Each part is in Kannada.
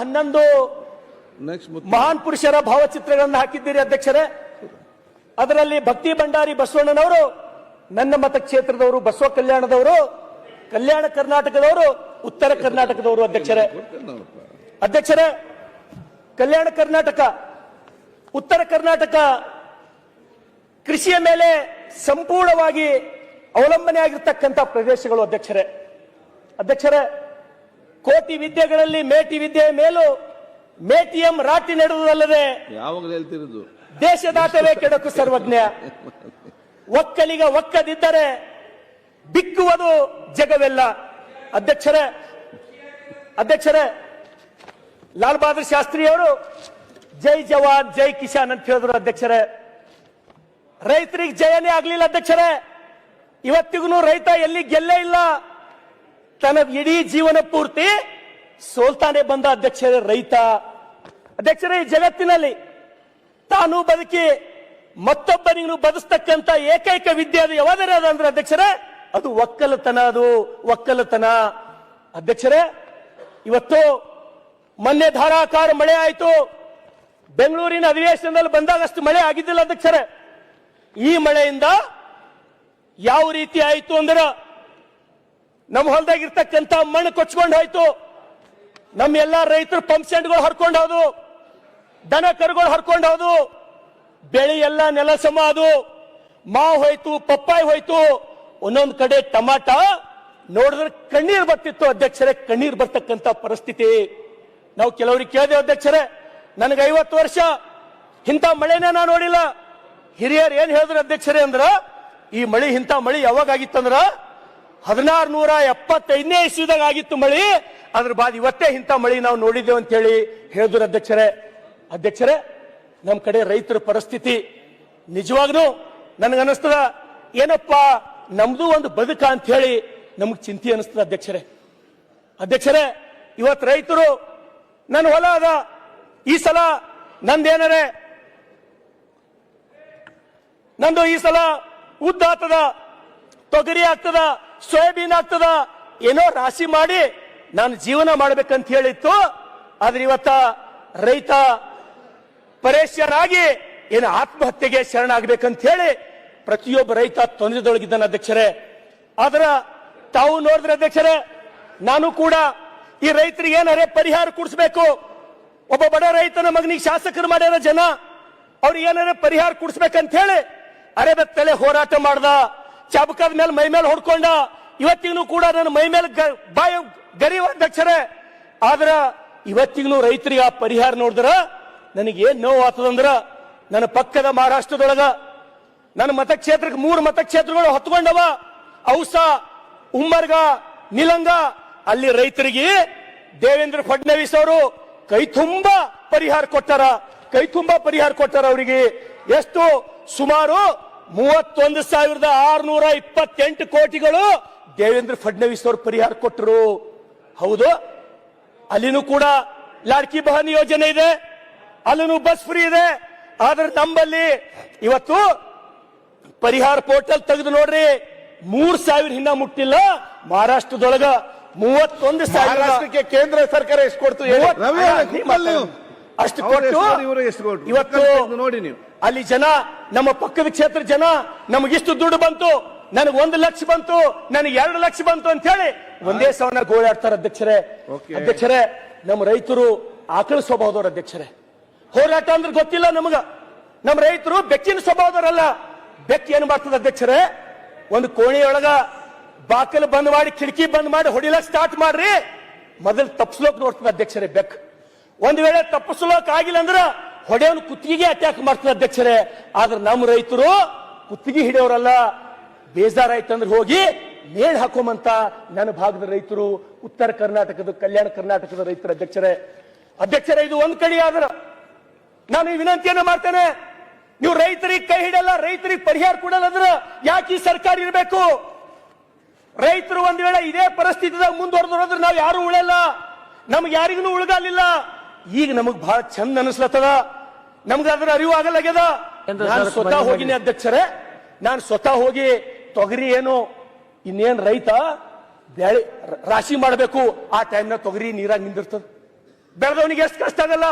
ಹನ್ನೊಂದು ಮಹಾನ್ ಪುರುಷರ ಭಾವಚಿತ್ರಗಳನ್ನು ಹಾಕಿದ್ದೀರಿ ಅಧ್ಯಕ್ಷರೇ. ಅದರಲ್ಲಿ ಭಕ್ತಿ ಭಂಡಾರಿ ಬಸವಣ್ಣನವರು ನನ್ನ ಮತಕ್ಷೇತ್ರದವರು ಬಸವ ಕಲ್ಯಾಣದವರು ಕಲ್ಯಾಣ ಕರ್ನಾಟಕದವರು ಉತ್ತರ ಕರ್ನಾಟಕದವರು ಅಧ್ಯಕ್ಷರೇ. ಅಧ್ಯಕ್ಷರೇ ಕಲ್ಯಾಣ ಕರ್ನಾಟಕ ಉತ್ತರ ಕರ್ನಾಟಕ ಕೃಷಿಯ ಮೇಲೆ ಸಂಪೂರ್ಣವಾಗಿ ಅವಲಂಬನೆ ಆಗಿರ್ತಕ್ಕಂಥ ಪ್ರದೇಶಗಳು ಅಧ್ಯಕ್ಷರೇ. ಅಧ್ಯಕ್ಷರೇ ಕೋಟಿ ವಿದ್ಯೆಗಳಲ್ಲಿ ಮೇಟಿ ವಿದ್ಯೆಯ ಮೇಲೂ ಮೇಟಿಯಂ ರಾಟಿ ನೆಡುವುದಲ್ಲದೆ ಯಾವಾಗಲೂ ಹೇಳ್ತಿರೋದು? ದೇಶದಾಟವೇ ಕೆಡಕು ಸರ್ವಜ್ಞ. ಒಕ್ಕಲಿಗ ಒಕ್ಕದಿದ್ದರೆ ಬಿಕ್ಕುವುದು ಜಗವೆಲ್ಲ. ಅಧ್ಯಕ್ಷರೇ ಅಧ್ಯಕ್ಷರೇ ಲಾಲ್ ಬಹದ್ದೂರ್ ಶಾಸ್ತ್ರಿಯವರು ಜೈ ಜವಾನ್ ಜೈ ಕಿಶಾನ್ ಅಂತ ಹೇಳಿದ್ರು ಅಧ್ಯಕ್ಷರೇ. ರೈತರಿಗೆ ಜಯನೇ ಆಗ್ಲಿಲ್ಲ ಅಧ್ಯಕ್ಷರೇ. ಇವತ್ತಿಗೂ ರೈತ ಎಲ್ಲಿ ಗೆಲ್ಲೇ ಇಲ್ಲ. ತನ್ನ ಇಡೀ ಜೀವನ ಪೂರ್ತಿ ಸೋಲ್ತಾನೆ ಬಂದ ಅಧ್ಯಕ್ಷರೇ ರೈತ. ಅಧ್ಯಕ್ಷರೇ, ಈ ಜಗತ್ತಿನಲ್ಲಿ ತಾನು ಬದುಕಿ ಮತ್ತೊಬ್ಬನಿಗೂ ಬದಸ್ತಕ್ಕಂತ ಏಕೈಕ ವಿದ್ಯೆ ಅದು ಯಾವಾದರೆ ಅದ ಅಂದ್ರೆ ಅಧ್ಯಕ್ಷರೇ, ಅದು ಒಕ್ಕಲತನ ಅದು, ಒಕ್ಕಲತನ. ಅಧ್ಯಕ್ಷರೇ, ಇವತ್ತು ಮೊನ್ನೆ ಧಾರಾಕಾರ ಮಳೆ ಆಯಿತು. ಬೆಂಗಳೂರಿನ ಅಧಿವೇಶನದಲ್ಲಿ ಬಂದಾಗ ಅಷ್ಟು ಮಳೆ ಆಗಿದ್ದಿಲ್ಲ ಅಧ್ಯಕ್ಷರೇ. ಈ ಮಳೆಯಿಂದ ಯಾವ ರೀತಿ ಆಯಿತು ಅಂದ್ರೆ ನಮ್ಮ ಹೊಲದಾಗಿರ್ತಕ್ಕಂಥ ಮಣ್ಣು ಕೊಚ್ಕೊಂಡು ಹೋಯ್ತು. ನಮ್ಮ ಎಲ್ಲಾ ರೈತರು ಪಂಪ್ ಸೆಟ್ಗಳು ಹರ್ಕೊಂಡು ಹೋದು. ದನ ಕರುಗಳು ಹರ್ಕೊಂಡು ಹೋದು. ಬೆಳೆ ಎಲ್ಲ ನೆಲ ಸಮ ಅದು ಮಾವು ಹೋಯ್ತು, ಪಪ್ಪಾಯಿ ಹೋಯ್ತು. ಒಂದೊಂದು ಕಡೆ ಟಮಾಟ. ನೋಡಿದ್ರೆ ಕಣ್ಣೀರ್ ಬರ್ತಿತ್ತು ಅಧ್ಯಕ್ಷರೇ, ಕಣ್ಣೀರ್ ಬರ್ತಕ್ಕಂತ ಪರಿಸ್ಥಿತಿ. ನಾವು ಕೆಲವರಿಗೆ ಕೇಳಿದೆ ಅಧ್ಯಕ್ಷರೇ, ನನಗೆ ಐವತ್ತು ವರ್ಷ. ಇಂಥ ಮಳೆನೇ ನಾನು ನೋಡಿಲ್ಲ. ಹಿರಿಯರು ಏನ್ ಹೇಳಿದ್ರು ಅಧ್ಯಕ್ಷರೇ ಅಂದ್ರ, ಈ ಮಳಿ, ಇಂಥ ಮಳಿ ಯಾವಾಗ ಆಗಿತ್ತಂದ್ರ ಹದಿನಾರು ನೂರ ಎಪ್ಪತ್ತೈದನೇ ಇಸ್ವಿದಾಗ ಆಗಿತ್ತು ಮಳಿ. ಅದ್ರ ಬಾದ್ ಇವತ್ತೇ ಇಂಥ ಮಳಿ ನಾವು ನೋಡಿದ್ದೇವೆ ಅಂತ ಹೇಳಿ ಹೇಳಿದ್ರು ಅಧ್ಯಕ್ಷರೇ. ಅಧ್ಯಕ್ಷರೇ ನಮ್ಮ ಕಡೆ ರೈತರ ಪರಿಸ್ಥಿತಿ ನಿಜವಾಗ್ಲೂ ನನಗನ್ನಿಸ್ತದ ಏನಪ್ಪ, ನಮ್ದು ಒಂದು ಬದುಕ ಅಂತ ಹೇಳಿ ನಮ್ಗೆ ಚಿಂತೆ ಅನಿಸ್ತದ ಅಧ್ಯಕ್ಷರೇ. ಅಧ್ಯಕ್ಷರೇ ಇವತ್ತು ರೈತರು ನನ್ನ ಹೊಲ ಅದ. ಈ ಸಲ ನಂದೇನರೆ? ನಂದು ಈ ಸಲ ಉದ್ದ ಆತದ ತೊಗರಿ ಆಗ್ತದ. ಸೋಯಾಬೀನ್ ಆಗ್ತದ? ಏನೋ ರಾಶಿ ಮಾಡಿ ನಾನು ಜೀವನ ಮಾಡ್ಬೇಕಂತ ಹೇಳಿತ್ತು. ಆದ್ರೆ ಇವತ್ತ ರೈತ ಪರೇಶನಾಗಿ ಏನು ಆತ್ಮಹತ್ಯೆಗೆ ಶರಣಾಗಬೇಕಂತ ಹೇಳಿ ಪ್ರತಿಯೊಬ್ಬ ರೈತ ತೊಂದರೆದೊಳಗಿದ್ದಾನೆ ಅಧ್ಯಕ್ಷರೇ. ಆದ್ರ ತಾವು ನೋಡಿದ್ರೆ ಅಧ್ಯಕ್ಷರೇ, ನಾನು ಕೂಡ ಈ ರೈತರಿಗೆ ಏನಾರೇ ಪರಿಹಾರ ಕೊಡಿಸ್ಬೇಕು? ಒಬ್ಬ ಬಡ ರೈತನ ಮಗನಿಗೆ ಶಾಸಕರು ಮಾಡ್ಯಾರ ಜನ, ಅವ್ರಿಗೆ ಏನಾರ ಪರಿಹಾರ ಕೊಡಿಸ್ಬೇಕಂತ ಹೇಳಿ ಅರೆಬೆತ್ತಲೆ ಹೋರಾಟ ಮಾಡ್ದ. ಚಾಬಕದ ಮೇಲೆ ಮೈ ಮೇಲೆ ಹೊಡ್ಕೊಂಡ, ಇವತ್ತಿಗೂ ಕೂಡ ನನ್ನ ಮೈ ಮೇಲೆ ಬಾಯ ಗರಿವ ಅಧ್ಯಕ್ಷರೇ. ಆದ್ರ ಇವತ್ತಿಗೂ ರೈತರಿಗೆ ಆ ಪರಿಹಾರ ನೋಡಿದ್ರ ನನಗೆ ಏನ್ ನೋವು ಆತದಂದ್ರ ನನ್ನ ಪಕ್ಕದ ಮಹಾರಾಷ್ಟ್ರದೊಳಗ ನನ್ನ ಮತಕ್ಷೇತ್ರಕ್ಕೆ ಮೂರು ಮತಕ್ಷೇತ್ರಗಳು ಹೊತ್ಕೊಂಡವ. ಔಸ ಉಮ್ಮರ್ಗ, ನಿಲಂಗ, ಅಲ್ಲಿ ರೈತರಿಗೆ ದೇವೇಂದ್ರ ಫಡ್ನವೀಸ್ ಅವರು ಕೈ ತುಂಬಾ ಪರಿಹಾರ ಕೊಟ್ಟಾರ. ಕೈ ತುಂಬಾ ಪರಿಹಾರ ಕೊಟ್ಟಾರ ಅವರಿಗೆ. ಎಷ್ಟು? ಸುಮಾರು ಮೂವತ್ತೊಂದು ಸಾವಿರದ ಆರುನೂರ ಇಪ್ಪತ್ತೆಂಟು ಕೋಟಿಗಳು ದೇವೇಂದ್ರ ಫಡ್ನವೀಸ್ ಅವರು ಪರಿಹಾರ ಕೊಟ್ಟರು. ಹೌದು. ಅಲ್ಲಿನೂ ಕೂಡ ಲಾಡ್ಕಿ ಬಹನ್ ಯೋಜನೆ ಇದೆ. ಅಲ್ಲಿನೂ ಬಸ್ ಫ್ರೀ ಇದೆ. ಆದ್ರೆ ನಮ್ಮಲ್ಲಿ ಇವತ್ತು ಪರಿಹಾರ ಪೋರ್ಟಲ್ ತೆಗೆದು ನೋಡ್ರಿ ಮೂರ್ ಸಾವಿರ ಹಿನ್ನ ಮುಟ್ಟಿಲ್ಲ. ಮಹಾರಾಷ್ಟ್ರದೊಳಗ ಮೂವತ್ತೊಂದು ಸಾವಿರ ಕೇಂದ್ರ ಸರ್ಕಾರ ಎಷ್ಟು ಕೊಡ್ತು ಅಷ್ಟು ಕೊಟ್ಟು? ಇವತ್ತು ನೋಡಿ ನೀವು. ಅಲ್ಲಿ ಜನ ನಮ್ಮ ಪಕ್ಕದ ಕ್ಷೇತ್ರ ಜನ ನಮಗಿಷ್ಟು ದುಡ್ಡು ಬಂತು ನನಗೆ ಒಂದು ಲಕ್ಷ ಬಂತು ನನಗೆ ಎರಡು ಲಕ್ಷ ಬಂತು ಅಂತ ಹೇಳಿ ಒಂದೇ ಸವನ ಗೋಳಾಡ್ತಾರೆ ಅಧ್ಯಕ್ಷರೇ. ಅಧ್ಯಕ್ಷರೇ ನಮ್ಮ ರೈತರು ಆಕಳ ಸ್ವಭಾವದವ್ರ ಅಧ್ಯಕ್ಷರೇ. ಹೋರಾಟ ಅಂದ್ರೆ ಗೊತ್ತಿಲ್ಲ ನಮಗ. ನಮ್ಮ ರೈತರು ಬೆಕ್ಕಿನ ಸ್ವಭಾವದವರಲ್ಲ. ಬೆಕ್ಕು ಏನ್ ಮಾಡ್ತದ ಅಧ್ಯಕ್ಷರೇ? ಒಂದು ಕೋಣೆಯೊಳಗ ಬಾಕಲು ಬಂದ್ ಮಾಡಿ ಕಿಟಕಿ ಬಂದ್ ಮಾಡಿ ಹೊಡಿಲಕ್ ಸ್ಟಾರ್ಟ್ ಮಾಡ್ರಿ. ಮೊದಲು ತಪ್ಪಿಸ್ಲೋಕ್ ನೋಡ್ತದೆ ಅಧ್ಯಕ್ಷರೇ ಬೆಕ್ ಒಂದ್ ವೇಳೆ ತಪ್ಪಿಸಲೋಕ್ ಆಗಿಲ್ಲ ಅಂದ್ರೆ ಹೊಡೆಯವನು ಕುತ್ತಿಗೆಗೆ ಅಟ್ಯಾಕ್ ಮಾಡ್ತಾರೆ ಅಧ್ಯಕ್ಷರೇ. ಆದ್ರೆ ನಮ್ಮ ರೈತರು ಕುತ್ತಿಗೆ ಹಿಡಿಯೋರಲ್ಲ. ಬೇಜಾರಾಯ್ತಂದ್ರೆ ಹೋಗಿ ಮೇಲ್ ಹಾಕೋಮಂತ ನನ್ನ ಭಾಗದ ರೈತರು, ಉತ್ತರ ಕರ್ನಾಟಕದ ಕಲ್ಯಾಣ ಕರ್ನಾಟಕದ ರೈತರ ಅಧ್ಯಕ್ಷರೇ. ಅಧ್ಯಕ್ಷರೇ, ಇದು ಒಂದ್ ಕಡೆ ಆದ್ರ ನಾನು ಈ ವಿನಂತಿಯನ್ನು ಮಾಡ್ತೇನೆ, ನೀವು ರೈತರಿಗೆ ಕೈ ಹಿಡಲ್ಲ ರೈತರಿಗೆ ಪರಿಹಾರ ಕೊಡಲ್ಲ ಅಂದ್ರೆ ಯಾಕೆ ಈ ಸರ್ಕಾರ ಇರಬೇಕು? ರೈತರು ಒಂದ್ ವೇಳೆ ಇದೇ ಪರಿಸ್ಥಿತಿದಾಗ ಮುಂದುವರೆದ್ರೆ ನಾವು ಯಾರು ಉಳಲ್ಲ. ನಮ್ಗೆ ಯಾರಿಗೂ ಉಳ್ಗಾಲಿಲ್ಲ. ಈಗ ನಮಗ್ ಬಹಳ ಚಂದ ಅನಿಸ್ಲತ್ತದ? ನಮ್ಗ ಅದ್ರ ಅರಿವು ಆಗಲಾಗ್ಯದ ನಾನು ಸ್ವತಃ ಹೋಗಿನಿ ಅಧ್ಯಕ್ಷರೇ. ನಾನು ಸ್ವತಃ ಹೋಗಿ ತೊಗರಿ ಏನು ಇನ್ನೇನ್ ರೈತ ಬೆಳೆ ರಾಶಿ ಮಾಡಬೇಕು ಆ ಟೈಮ್ನಾಗ ತೊಗರಿ ನೀರಾಗ ನಿಂದಿರ್ತದ. ಬೆಳೆದವನಿಗೆ ಎಷ್ಟು ಕಷ್ಟ ಆಗಲ್ಲ.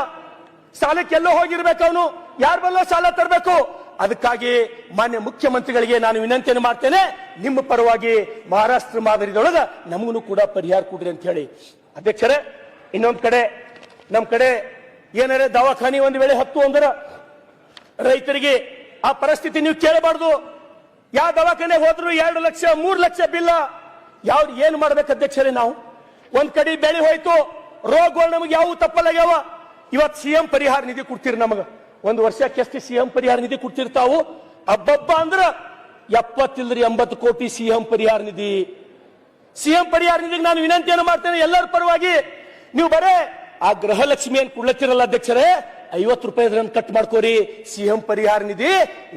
ಸಾಲಕ್ಕೆ ಎಲ್ಲೋ ಹೋಗಿರ್ಬೇಕು ಅವನು. ಯಾರ್ ಬಲ್ಲೋ ಸಾಲ ತರಬೇಕು. ಅದಕ್ಕಾಗಿ ಮಾನ್ಯ ಮುಖ್ಯಮಂತ್ರಿಗಳಿಗೆ ನಾನು ವಿನಂತಿಯನ್ನು ಮಾಡ್ತೇನೆ. ನಿಮ್ಮ ಪರವಾಗಿ ಮಹಾರಾಷ್ಟ್ರ ಮಾದರಿದೊಳಗ ನಮಗೂ ಕೂಡ ಪರಿಹಾರ ಕೊಡ್ರಿ ಅಂತ ಹೇಳಿ. ಅಧ್ಯಕ್ಷರೇ ಇನ್ನೊಂದ್ ಕಡೆ ನಮ್ ಕಡೆ ಏನಾರ ದವಾಖಾನಿ ಒಂದು ವೇಳೆ ಹತ್ತು ಅಂದ್ರೆ ರೈತರಿಗೆ ಆ ಪರಿಸ್ಥಿತಿ ನೀವು ಕೇಳಬಾರ್ದು. ಯಾವ ದವಾಖಾನೆ ಹೋದ್ರು ಎರಡು ಲಕ್ಷ, ಮೂರು ಲಕ್ಷ ಬಿಲ್ಲ. ಯಾವ್ದು ಏನ್ ಮಾಡ್ಬೇಕು ಅಧ್ಯಕ್ಷರೇ ನಾವು? ಒಂದ್ ಕಡೆ ಬೆಳೆ ಹೋಯ್ತು, ರೋಗಗಳು ನಮಗೆ ಯಾವ ತಪ್ಪಲಾಗ್ಯಾವ. ಇವತ್ ಸಿಎಂ ಪರಿಹಾರ ನಿಧಿ ಕೊಡ್ತೀರಿ ನಮಗ. ಒಂದು ವರ್ಷಕ್ಕೆ ಎಷ್ಟು ಸಿಎಂ ಪರಿಹಾರ ನಿಧಿ ಕೊಡ್ತಿರ್ತಾವು. ಅಬ್ಬಬ್ಬ ಅಂದ್ರ ಎಪ್ಪತ್ತಿಲ್ರಿ ಎಂಬತ್ತು ಕೋಟಿ ಸಿಎಂ ಪರಿಹಾರ ನಿಧಿ. ಸಿಎಂ ಪರಿಹಾರ ನಿಧಿಗೆ ನಾನು ವಿನಂತಿಯನ್ನು ಮಾಡ್ತೇನೆ ಎಲ್ಲರ ಪರವಾಗಿ. ನೀವು ಬರೇ ಆ ಗೃಹಲಕ್ಷ್ಮಿಯನ್ನು ಕೊಡ್ಲತ್ತಿರಲ್ಲ ಅಧ್ಯಕ್ಷರೇ? ಐವತ್ತು ರೂಪಾಯಿ ಕಟ್ ಮಾಡ್ಕೋರಿ. ಸಿಎಂ ಪರಿಹಾರ ನಿಧಿ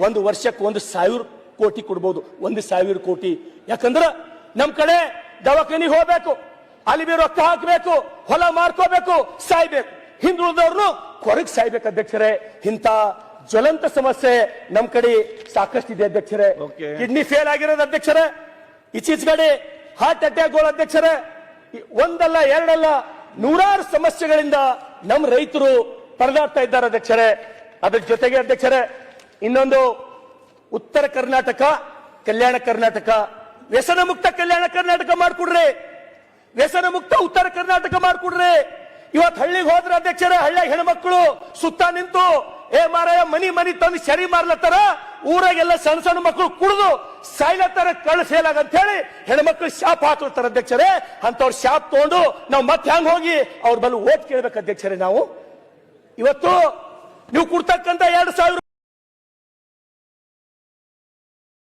ಒಂದು ವರ್ಷಕ್ಕೆ ಒಂದು ಸಾವಿರ ಕೋಟಿ ಕೊಡ್ಬೋದು. ಒಂದು ಸಾವಿರ ಕೋಟಿ. ಯಾಕಂದ್ರ ನಮ್ ಕಡೆ ದವಾಖಾನಿಗೆ ಹೋಗ್ಬೇಕು ಅಲ್ಲಿ ಬಿ ರೊಕ್ಕ ಹಾಕ್ಬೇಕು ಹೊಲ ಮಾರ್ಕೋಬೇಕು ಸಾಯ್ಬೇಕು. ಹಿಂದುಳಿದವ್ರನ್ನು ಕೊರಗ್ ಸಾಯ್ಬೇಕು ಅಧ್ಯಕ್ಷರೇ. ಇಂತ ಜ್ವಲಂತ ಸಮಸ್ಯೆ ನಮ್ ಕಡೆ ಸಾಕಷ್ಟು ಇದೆ ಅಧ್ಯಕ್ಷರೇ. ಕಿಡ್ನಿ ಫೇಲ್ ಆಗಿರೋದು ಅಧ್ಯಕ್ಷರೇ. ಇತ್ತೀಚೆಗಡೆ ಹಾರ್ಟ್ ಅಟ್ಯಾಕ್ಗಳು ಅಧ್ಯಕ್ಷರೇ. ಒಂದಲ್ಲ ಎರಡಲ್ಲ ನೂರಾರು ಸಮಸ್ಯೆಗಳಿಂದ ನಮ್ಮ ರೈತರು ಪರದಾಡ್ತಾ ಇದ್ದಾರೆ ಅಧ್ಯಕ್ಷರೇ. ಅದ್ರ ಜೊತೆಗೆ ಅಧ್ಯಕ್ಷರೇ, ಇನ್ನೊಂದು ಉತ್ತರ ಕರ್ನಾಟಕ, ಕಲ್ಯಾಣ ಕರ್ನಾಟಕ. ವ್ಯಸನ ಮುಕ್ತ ಕಲ್ಯಾಣ ಕರ್ನಾಟಕ ಮಾಡ್ಕೊಡ್ರಿ. ವ್ಯಸನ ಮುಕ್ತ ಉತ್ತರ ಕರ್ನಾಟಕ ಮಾಡ್ಕೊಡ್ರಿ. ಇವತ್ತು ಹಳ್ಳಿಗೆ ಹೋದ್ರ ಅಧ್ಯಕ್ಷರೇ, ಹಳ್ಳಿಯಾಗ ಹೆಣ್ಮಕ್ಳು ಸುತ್ತ ನಿಂತು, ಏ ಮಾರಾಯ, ಮನಿ ಮನಿ ತಂದು ಸರಿ ಮಾರ್ಲತ್ತಾರ? ಊರಾಗೆಲ್ಲ ಸಣ್ಣ ಸಣ್ಣ ಮಕ್ಕಳು ಕುಡಿದು ಸಾಯ್ಲತ್ತಾರ ಫೇಲ್ ಅಂತ ಹೇಳಿ ಹೆಣ್ಮಕ್ಳು ಶಾಪ್ ಹಾಕ್ಲತ್ತಾರ ಅಧ್ಯಕ್ಷರೇ. ಅಂತವ್ರ ಶಾಪ್ ತಗೊಂಡು ನಾವು ಮತ್ತೆ ಹೆಂಗ್ ಹೋಗಿ ಅವ್ರ ಬಲ್ಲಿ ಓಟ್ ಕೇಳ್ಬೇಕು ಅಧ್ಯಕ್ಷರೇ ನಾವು. ಇವತ್ತು ನೀವು ಕೊಡ್ತಕ್ಕಂತ ಎರಡು ಸಾವಿರ